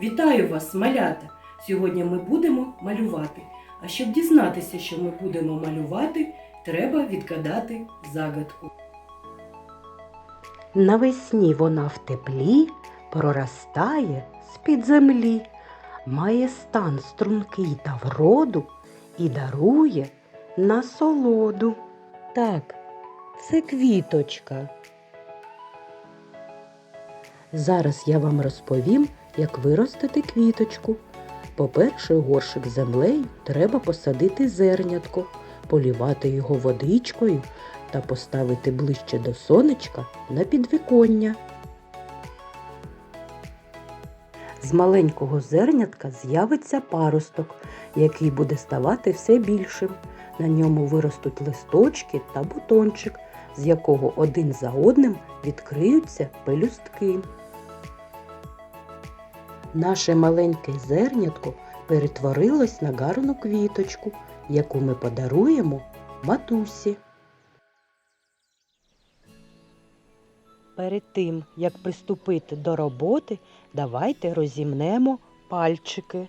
Вітаю вас, малята! Сьогодні ми будемо малювати. А щоб дізнатися, що ми будемо малювати, треба відгадати загадку. Навесні вона в теплі проростає з-під землі, має стан стрункий та вроду і дарує насолоду. Так, це квіточка. Зараз я вам розповім, як виростити квіточку. По-перше, горшик з землею треба посадити зернятко, полівати його водичкою та поставити ближче до сонечка на підвіконня. З маленького зернятка з'явиться паросток, який буде ставати все більшим. На ньому виростуть листочки та бутончик, з якого один за одним відкриються пелюстки. Наше маленьке зернятко перетворилось на гарну квіточку, яку ми подаруємо матусі. Перед тим, як приступити до роботи, давайте розімнемо пальчики.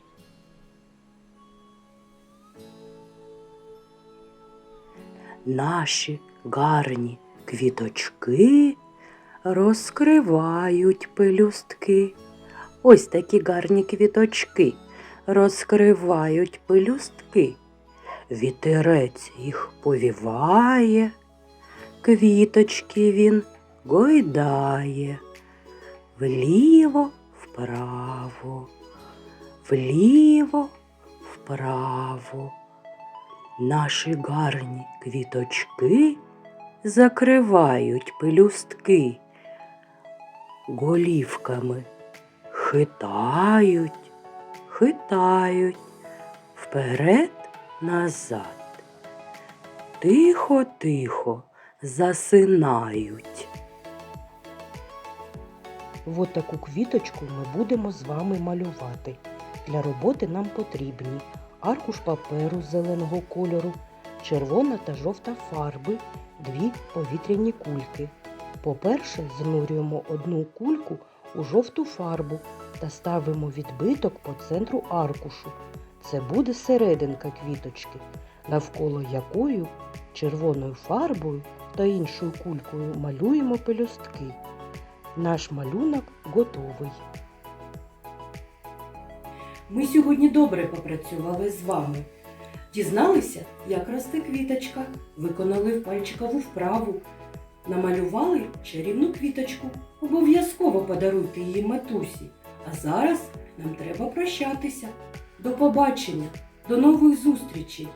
Наші гарні квіточки розкривають пелюстки. Ось такі гарні квіточки. Розкривають пелюстки. Вітерець їх повіває, квіточки він гойдає. Вліво, вправо, вліво, вправо. Наші гарні квіточки закривають пелюстки, голівками хитають, хитають вперед, назад. Тихо, тихо засинають. Ось таку квіточку ми будемо з вами малювати. Для роботи нам потрібні аркуш паперу зеленого кольору, червона та жовта фарби, дві повітряні кульки. По-перше, занурюємо одну кульку у жовту фарбу та ставимо відбиток по центру аркушу. Це буде серединка квіточки, навколо якою червоною фарбою та іншою кулькою малюємо пелюстки. Наш малюнок готовий. Ми сьогодні добре попрацювали з вами. Дізналися, як росте квіточка, виконали пальчикову вправу, намалювали чарівну квіточку. Обов'язково подаруйте її матусі. А зараз нам треба прощатися. До побачення, до нових зустрічей!